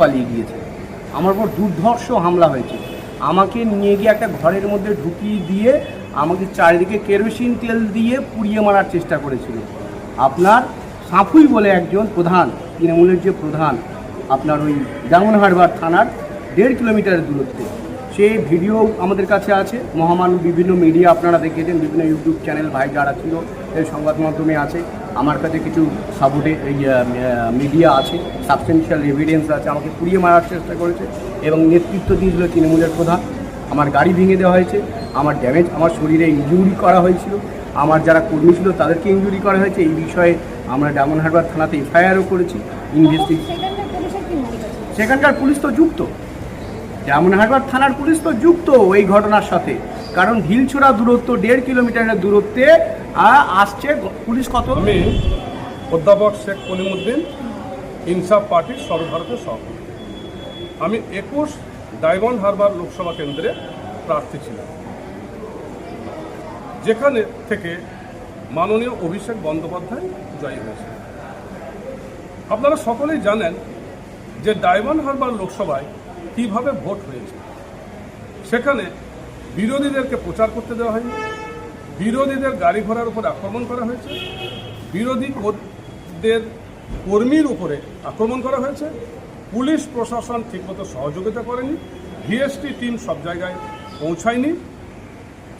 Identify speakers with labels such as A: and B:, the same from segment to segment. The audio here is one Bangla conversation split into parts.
A: পালিয়ে গিয়েছে। আমার উপর দুর্ধর্ষ হামলা হয়েছে। আমাকে নিয়ে গিয়ে একটা ঘরের মধ্যে ঢুকিয়ে দিয়ে আমাকে চারিদিকে কেরোসিন তেল দিয়ে পুড়িয়ে মারার চেষ্টা করেছিল। আপনার সাঁফুই বলে একজন প্রধান, তৃণমূলের যে প্রধান, আপনার ওই ডায়মন্ড হারবার থানার দেড় কিলোমিটারের দূরত্বে। সেই ভিডিও আমাদের কাছে আছে। মহামান বিভিন্ন মিডিয়া আপনারা দেখেছেন, বিভিন্ন ইউটিউব চ্যানেল ভাই যারা ছিল সংবাদ মাধ্যমে আছে। আমার কাছে কিছু সাবুটে মিডিয়া আছে সাবস্টেন্সিয়াল এভিডেন্স আছে আমাকে পুড়িয়ে মারার চেষ্টা করেছে এবং নেতৃত্ব দিয়েছিল তৃণমূলের প্রধান। আমার গাড়ি ভেঙে দেওয়া হয়েছে আমার ড্যামেজ আমার শরীরে ইনজুরি করা হয়েছিল। আমার যারা কর্মী ছিল তাদেরকে ইনজুরি করা হয়েছে। এই বিষয়ে আমরা ডায়মন্ড হারবার থানাতে এফআইআরও করেছি ইনভেস্টিগেশন
B: সেখানকার ছিল
A: সেখানকার পুলিশ তো যুক্ত। যেমন হারবার থানার পুলিশ তো যুক্ত এই ঘটনার সাথে। কারণ ঢিলছোড়া দূরত্ব দেড় কিলোমিটারের দূরত্বে আসছে পুলিশ কত?
C: আমি অধ্যাপক শেখ কলিমুদ্দিন, ইনসাফ পার্টির সর্বভারতীয় সভাপতি। আমি একুশ ডায়মন্ড হারবার লোকসভা কেন্দ্রে প্রার্থী ছিলাম। যেখানে থেকে মাননীয় অভিষেক বন্দ্যোপাধ্যায় জয়ী হয়েছে আপনারা সকলেই জানেন যে ডায়মন্ড হারবার লোকসভায় কীভাবে ভোট হয়েছে। সেখানে বিরোধীদেরকে প্রচার করতে দেওয়া হয়নি। বিরোধীদের গাড়ি ঘোড়ার উপর আক্রমণ করা হয়েছে। বিরোধী কর্মীদের কর্মীর উপরে আক্রমণ করা হয়েছে। পুলিশ প্রশাসন ঠিকমতো সহযোগিতা করেনি। ভিএসটি টিম সব জায়গায় পৌঁছায়নি।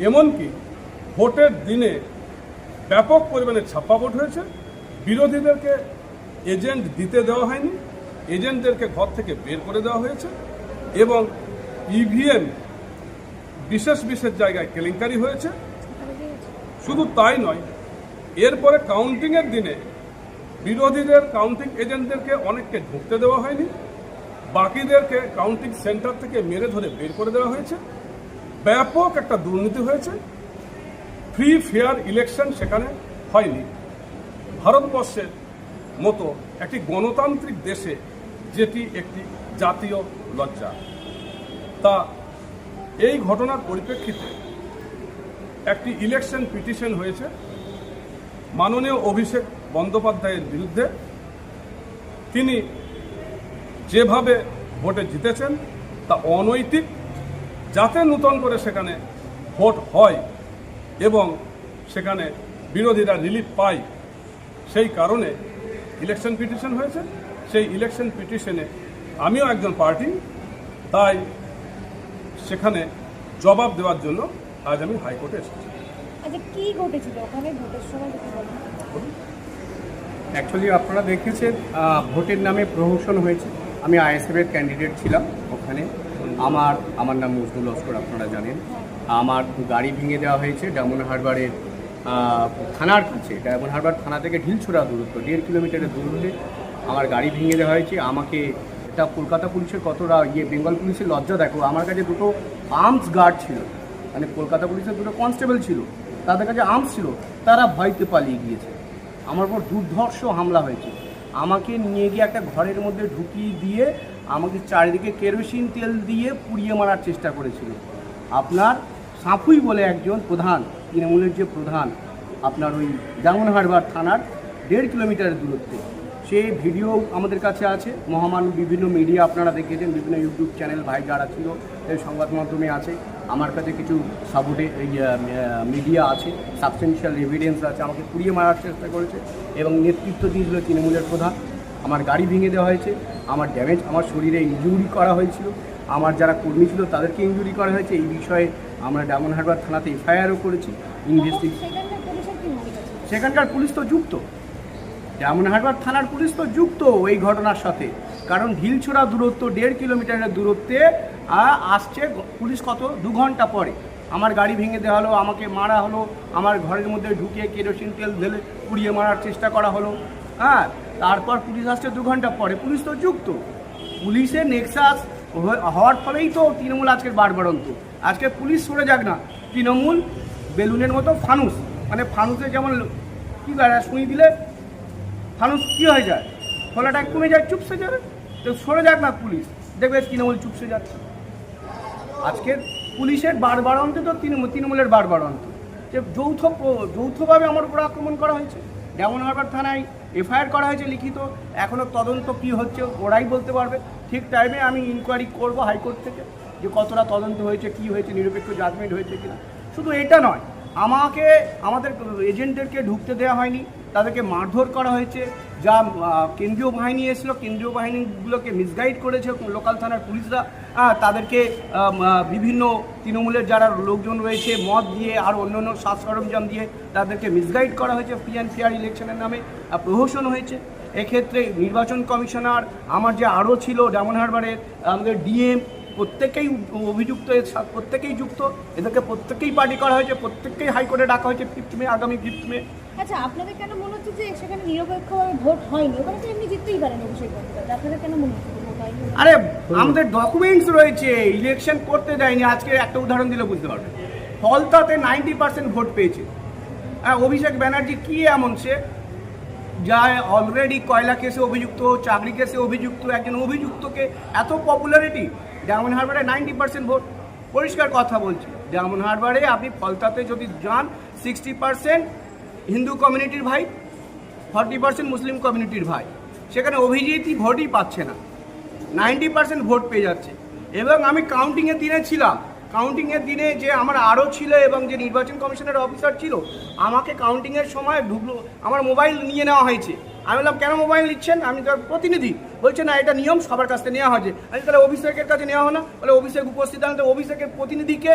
C: এমনকি ভোটের দিনে ব্যাপক পরিমাণে ছাপ্পা ভোট হয়েছে। বিরোধীদেরকে এজেন্ট দিতে দেওয়া হয়নি। এজেন্টদেরকে ঘর থেকে বের করে দেওয়া হয়েছে এবং ইভিএম বিশেষ বিশেষ জায়গায় কেলেঙ্কারি হয়েছে। শুধু তাই নয়, এরপরে কাউন্টিংয়ের দিনে বিরোধীদের কাউন্টিং এজেন্টদেরকে অনেককে ঢুকতে দেওয়া হয়নি, বাকিদেরকে কাউন্টিং সেন্টার থেকে মেরে ধরে বের করে দেওয়া হয়েছে। ব্যাপক একটা দুর্নীতি হয়েছে। ফ্রি ফেয়ার ইলেকশন সেখানে হয়নি। ভারতবর্ষের মতো একটি গণতান্ত্রিক দেশে যেটি একটি জাতীয় লজ্জা। তা এই ঘটনার পরিপ্রেক্ষিতে একটি ইলেকশন পিটিশন হয়েছে। মাননীয় অভিষেক বন্দ্যোপাধ্যায়ের বিরুদ্ধে। তিনি যেভাবে ভোটে জিতেছেন, তা অনৈতিক, যাতে নূতন করে সেখানে ভোট হয় এবং সেখানে বিরোধীরা রিলিফ পায়। সেই কারণে ইলেকশন পিটিশন হয়েছে। সেই ইলেকশন পিটিশনে আমিও একজন পার্টি তাই সেখানে জবাব দেওয়ার জন্য আজ আমি হাইকোর্টে এসেছি।
B: আচ্ছা কি ঘটেছিল? ওখানে ভোটের সময়
A: অ্যাকচুয়ালি আপনারা দেখেছেন ভোটের নামে প্রহসন হয়েছে। আমি আইএসএফের ক্যান্ডিডেট ছিলাম ওখানে। আমার আমার নাম মজনুল লস্কর আপনারা জানেন। আমার গাড়ি ভেঙে দেওয়া হয়েছে ডায়মন্ড হারবারের থানার কাছে। ডায়মন্ড হারবার থানা থেকে ঢিলছোড়া দূরত্ব দেড় কিলোমিটারের দূরত্বে। আমার গাড়ি ভেঙে দেওয়া হয়েছে। আমাকে এটা কলকাতা পুলিশের কতটা ইয়ে বেঙ্গল পুলিশের লজ্জা দেখো। আমার কাছে দুটো আর্মস গার্ড ছিল। মানে কলকাতা পুলিশের দুটো কনস্টেবল ছিল, তাদের কাছে আর্মস ছিল, তারা ভয়তে পালিয়ে গিয়েছে। আমার উপর দুর্ধর্ষ হামলা হয়েছে। আমাকে নিয়ে গিয়ে একটা ঘরের মধ্যে ঢুকিয়ে দিয়ে আমাকে চারিদিকে কেরোসিন তেল দিয়ে পুড়িয়ে মারার চেষ্টা করেছিল। আপনার সাঁফুই বলে একজন প্রধান, তৃণমূলের যে প্রধান, আপনার ওই ডায়মন্ড হারবার থানার দেড় কিলোমিটারের দূরত্বে। সেই ভিডিও আমাদের কাছে আছে মহামান বিভিন্ন মিডিয়া আপনারা দেখেছেন, বিভিন্ন ইউটিউব চ্যানেল ভাই যারা ছিল সংবাদ মাধ্যমে আছে। আমার কাছে কিছু এই মিডিয়া আছে সাবস্টেন্সিয়াল এভিডেন্স আছে আমাকে পুড়িয়ে মারার চেষ্টা করেছে এবং নেতৃত্ব দিয়েছিল তৃণমূলের প্রধান। আমার গাড়ি ভেঙে দেওয়া হয়েছে আমার ড্যামেজ আমার শরীরে ইনজুরি করা হয়েছিল আমার যারা কর্মী ছিল তাদেরকে ইনজুরি করা হয়েছে। এই বিষয়ে আমরা ডায়মন্ড হারবার থানাতে এফআইআরও করেছি ইনভেস্টিগেশন
B: সেখানকার ছিল?
A: সেখানকার পুলিশ তো যুক্ত। যেমন হারবার থানার পুলিশ তো যুক্ত এই ঘটনার সাথে। কারণ ঢিলছোড়া দূরত্ব দেড় কিলোমিটারের দূরত্বে আসছে পুলিশ কত? দু ঘণ্টা পরে। আমার গাড়ি ভেঙে দেওয়া হলো, আমাকে মারা হলো, আমার ঘরের মধ্যে ঢুকে কেরোসিন তেল ঢেলে পুড়িয়ে মারার চেষ্টা করা হলো। হ্যাঁ তারপর পুলিশ আসছে দু ঘণ্টা পরে। পুলিশ তো যুক্ত। পুলিশের নেক্সাস হওয়ার ফলেই তো তৃণমূল আজকের বাড়বাড়ন্ত আজকে পুলিশ সরে যাক না। তৃণমূল বেলুনের মতো ফানুস। মানে ফানুসে যেমন কী শুনি দিলে ফানুস কী হয়ে যায়? ফলাটা কমে যায়, চুপসে যাবে। তো সরে যাক না পুলিশ। দেখবে তৃণমূল চুপসে যাচ্ছে। আজকের পুলিশের বারবারন্তে তো তৃণমূল তৃণমূলের বারবারন্ত যে যৌথ যৌথভাবে আমার উপর আক্রমণ করা হয়েছে। যেমন হারবার থানায় এফআইআর করা হয়েছে লিখিত। এখনও তদন্ত কী হচ্ছে ওরাই বলতে পারবে। ঠিক টাইমে আমি ইনকোয়ারি করব হাইকোর্ট থেকে যে কতটা তদন্ত হয়েছে, কি হয়েছে, নিরপেক্ষ জাজমেন্ট হয়েছে কিনা। শুধু এটা নয়, আমাকে আমাদের এজেন্টদেরকে ঢুকতে দেওয়া হয়নি। তাদেরকে মারধর করা হয়েছে, যা কেন্দ্রীয় বাহিনী এসেছিল, কেন্দ্রীয় বাহিনীগুলোকে মিসগাইড করেছে, লোকাল থানার পুলিশরা তাদেরকে বিভিন্ন তৃণমূলের যারা লোকজন রয়েছে, মদ দিয়ে আর অন্য অন্য সাজ সরঞ্জাম দিয়ে তাদেরকে মিসগাইড করা হয়েছে ফ্রি অ্যান্ড ফেয়ার ইলেকশনের নামে প্রহসন হয়েছে। এক্ষেত্রে নির্বাচন কমিশনার, আমার যে আরও ছিল ডায়মন্ড হারবারের আমাদের ডিএম প্রত্যেকেই অভিযুক্ত এর প্রত্যেকেই যুক্ত। এদেরকে প্রত্যেকেই পার্টি করা হয়েছে প্রত্যেককেই হাইকোর্টে ডাকা হয়েছে ফিফথ মে আগামী ফিফথ মে।
B: আচ্ছা আপনাদের কেন মনে হচ্ছে যে সেখানে নিরপেক্ষভাবে ভোট হয়নি? ওখানে তো এমনি জিততেই পারেন অভিষেক আপনাদের কেন মনে হচ্ছে যে ভোট হয়নি?
A: আরে আমাদের ডকুমেন্টস রয়েছে ইলেকশন করতে দেয়নি। আজকে একটা উদাহরণ দিলে বুঝতে পারবে। ফলতাতে নাইনটি পার্সেন্ট ভোট পেয়েছে। হ্যাঁ অভিষেক ব্যানার্জি কি এমন সে? যা অলরেডি কয়লা কেসে অভিযুক্ত চাকরি কেসে অভিযুক্ত একজন অভিযুক্তকে এত পপুলারিটি ডায়মন্ড হারবারে নাইনটি পার্সেন্ট ভোট। পরিষ্কার কথা বলছি, ডায়মন্ড হারবারে আপনি ফলতাতে যদি যান, সিক্সটি পার্সেন্ট হিন্দু কমিউনিটির ভাই, ফর্টি পার্সেন্ট মুসলিম কমিউনিটির ভাই। সেখানে অভিজিৎই ভোটই পাচ্ছে না। নাইনটি পার্সেন্ট ভোট পেয়ে যাচ্ছে। এবং আমি কাউন্টিংয়ের দিনে ছিলাম। কাউন্টিংয়ের দিনে যে আমার আরও ছিল এবং যে নির্বাচন কমিশনের অফিসার ছিল, আমাকে কাউন্টিংয়ের সময় ঢুকলো, আমার মোবাইল নিয়ে নেওয়া হয়েছে। আমি বললাম, কেন মোবাইল নিচ্ছেন? আমি তার প্রতিনিধি। বলছে, না, এটা নিয়ম, সবার কাছ থেকে নেওয়া হয়েছে আমি তাহলে অভিষেকের কাছে নেওয়া না? বলে অভিষেক উপস্থিত আনতে অভিষেকের প্রতিনিধিকে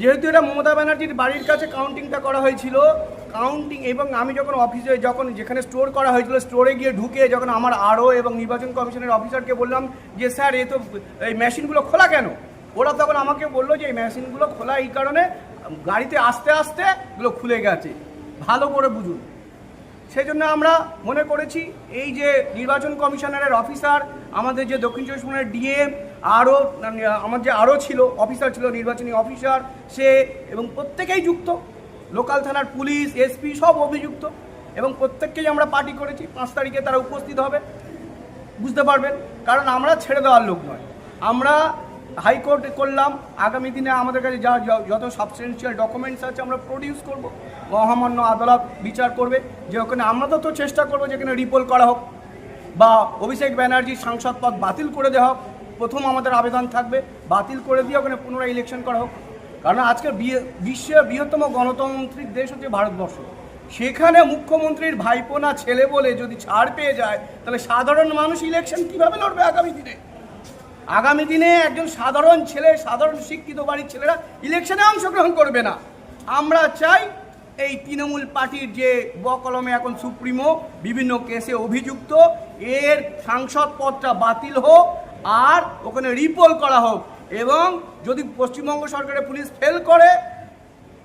A: যেহেতু এটা মমতা ব্যানার্জির বাড়ির কাছে কাউন্টিংটা করা হয়েছিল কাউন্টিং এবং আমি যখন অফিসে যখন যেখানে স্টোর করা হয়েছিল স্টোরে গিয়ে ঢুকে যখন আমার আরও এবং নির্বাচন কমিশনের অফিসারকে বললাম যে, স্যার, এ তো, এই মেশিনগুলো খোলা কেন? ওরা তখন আমাকে বলল যে, এই মেশিনগুলো খোলা এই কারণে, গাড়িতে আস্তে আস্তে এগুলো খুলে গেছে। ভালো করে বুঝুন। সেই জন্য আমরা মনে করেছি এই যে নির্বাচন কমিশনারের অফিসার, আমাদের যে দক্ষিণ চব্বিশ পরগনার ডিএম, আরও আমার যে আরও ছিল, অফিসার ছিল, নির্বাচনী অফিসার, সে এবং প্রত্যেকেই যুক্ত। লোকাল থানার পুলিশ, এসপি সব অভিযুক্ত এবং প্রত্যেককেই আমরা পার্টি করেছি। পাঁচ তারিখে তারা উপস্থিত হবে। বুঝতে পারবেন, কারণ আমরা ছেড়ে দেওয়ার লোক নয়। আমরা হাইকোর্ট করলাম। আগামী দিনে আমাদের কাছে যা, যা- যত সাবস্টেন্সিয়াল ডকুমেন্টস আছে আমরা প্রডিউস করব। মহামান্য আদালত বিচার করবে যে ওখানে আমরা তো তো চেষ্টা করব যেখানে রিপোল করা হোক বা অভিষেক ব্যানার্জির সাংসদ পদ বাতিল করে দেওয়া হোক। প্রথম আমাদের আবেদন থাকবে, বাতিল করে দিয়ে ওখানে পুনরায় ইলেকশন করা হোক। কারণ আজকের বি- বিশ্বের বৃহত্তম গণতান্ত্রিক দেশ হচ্ছে ভারতবর্ষ। সেখানে মুখ্যমন্ত্রীর ভাইপোনা ছেলে বলে যদি ছাড় পেয়ে যায়, তাহলে সাধারণ মানুষ ইলেকশন কীভাবে লড়বে আগামী দিনে? আগামী দিনে একজন সাধারণ ছেলে, সাধারণ শিক্ষিত বাড়ির ছেলেরা ইলেকশনে অংশগ্রহণ করবে না। আমরা চাই এই তৃণমূল পার্টির যে বকলমে এখন সুপ্রিমো, বিভিন্ন কেসে অভিযুক্ত, এর সাংসদ পদটা বাতিল হোক আর ওখানে রিপোল করা হোক এবং যদি পশ্চিমবঙ্গ সরকারের পুলিশ ফেল করে,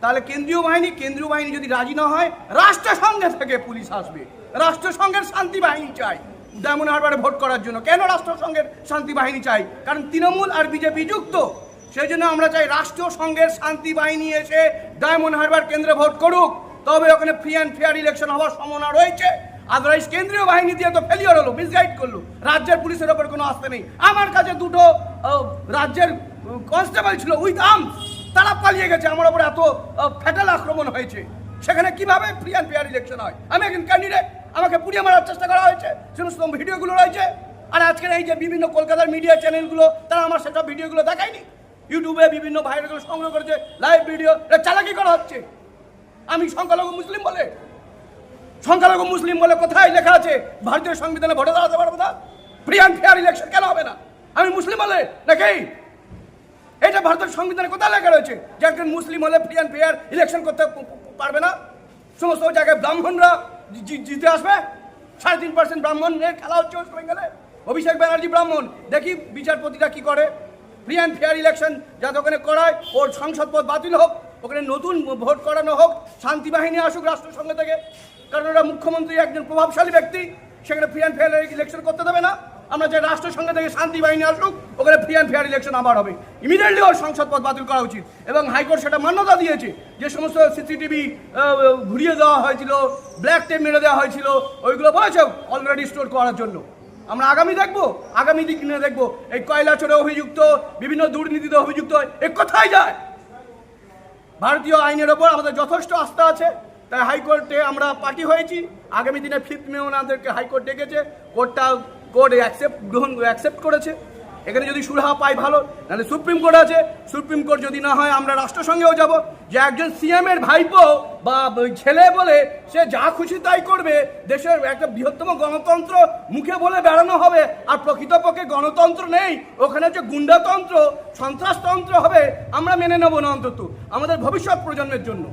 A: তাহলে কেন্দ্রীয় বাহিনী কেন্দ্রীয় বাহিনী যদি রাজি না হয়, রাষ্ট্রসংঘে থেকে পুলিশ আসবে। রাষ্ট্রসংঘের শান্তি বাহিনী চাই। ডায়মন্ড হারবারে ভোট করার জন্য। কেন রাষ্ট্রসংঘের শান্তি বাহিনী চাই? কারণ তৃণমূল আর বিজেপি যুক্ত। সেই জন্য আমরা চাই রাষ্ট্রসংঘের শান্তি বাহিনী এসে ডায়মন্ড হারবার কেন্দ্রে ভোট করুক, তবে ওখানে ফ্রি অ্যান্ড ফেয়ার ইলেকশন হওয়ার সম্ভাবনা রয়েছে। আদারওয়াইজ কেন্দ্রীয় বাহিনী দিয়ে তো ফেলিওর হলো মিসগাইড করল। রাজ্যের পুলিশের ওপর কোনো আস্থা নেই। আমার কাছে দুটো রাজ্যের কনস্টেবল ছিল উইথ আর্মস তারা পালিয়ে গেছে। আমার ওপর এত ফ্যাটাল আক্রমণ হয়েছে। সেখানে কীভাবে ফ্রি অ্যান্ড ফেয়ার ইলেকশন হয়? আমি একজন ক্যান্ডিডেট আমাকে পুড়িয়ে মারার চেষ্টা করা হয়েছে। সমস্ত ভিডিওগুলো রয়েছে। আর আজকের এই যে বিভিন্ন কলকাতার মিডিয়া চ্যানেলগুলো তারা আমার সেসব ভিডিওগুলো দেখায়নি। ইউটিউবে বিভিন্ন ভাইরাগুলো সংগ্রহ করেছে লাইভ ভিডিও এটা চালাকি করা হচ্ছে। আমি সংখ্যালঘু মুসলিম বলে, সংখ্যালঘু মুসলিম বলে কোথায় লেখা আছে? ভারতীয় সংবিধানে ভোটে দাঁড়াতে পারব না। ফ্রি অ্যান্ড ফেয়ার ইলেকশন কেন হবে না? আমি মুসলিম বলে নাকি? এটা ভারতের সংবিধানে কোথায় লেখা রয়েছে? যে একজন মুসলিম হলে ফ্রি অ্যান্ড ফেয়ার ইলেকশন করতে পারবে না? সমস্ত জায়গায় ব্রাহ্মণরা জিতে আসবে? সাড়ে তিন পার্সেন্ট ব্রাহ্মণের খেলা হচ্ছে ওয়েস্ট বেঙ্গলে অভিষেক ব্যানার্জি ব্রাহ্মণ। দেখি বিচারপতিরা কি করে। ফ্রি অ্যান্ড ফেয়ার ইলেকশন যাতে ওখানে করায় ওর সংসদ পদ বাতিল হোক, ওখানে নতুন ভোট করানো হোক, শান্তি বাহিনী আসুক রাষ্ট্রসংঘ থেকে। কারণ ওরা মুখ্যমন্ত্রী একজন প্রভাবশালী ব্যক্তি, সেখানে ফ্রি অ্যান্ড ফেয়ার ইলেকশন করতে দেবে না। আমরা যে রাষ্ট্রসংঘ থেকে শান্তি বাহিনী আসুক, ওখানে ফ্রি অ্যান্ড ফেয়ার ইলেকশন আবার হবে। ইমিডিয়েটলি ওর সংসদ পদ বাতিল করা উচিত। এবং হাইকোর্ট সেটা মান্যতা দিয়েছে যে সমস্ত সিসিটিভি ঘুরিয়ে দেওয়া হয়েছিল ব্ল্যাক টেপ মেরে দেওয়া হয়েছিল, ওইগুলো বলেছে অলরেডি স্টোর করার জন্য। আমরা আগামী দেখব, আগামী দিক নিয়ে দেখব। এই কয়লা চোরে অভিযুক্ত, বিভিন্ন দুর্নীতিতে অভিযুক্ত, এ কোথায় যায়? ভারতীয় আইনের ওপর আমাদের যথেষ্ট আস্থা আছে, তাই হাইকোর্টে আমরা পার্টি হয়েছি। আগামী দিনে ফিফথ মে ওনাদেরকে হাইকোর্ট ডেকেছে, কোর্টটা, কোর্ট অ্যাকসেপ্ট গ্রহণ অ্যাকসেপ্ট করেছে। এখানে যদি সুরাহা পাই ভালো নাহলে সুপ্রিম কোর্ট আছে। সুপ্রিম কোর্ট যদি না হয়, আমরা রাষ্ট্রসংঘেও যাব। যে একজন সিএম এর ভাইপো বা ছেলে বলে সে যা খুশি তাই করবে। দেশের একটা বৃহত্তম গণতন্ত্র মুখে বলে বেড়ানো হবে। আর প্রকৃতপক্ষে গণতন্ত্র নেই। ওখানে যে গুন্ডাতন্ত্র, সন্ত্রাসতন্ত্র হবে, আমরা মেনে নেব না অন্তত। আমাদের ভবিষ্যৎ প্রজন্মের জন্য।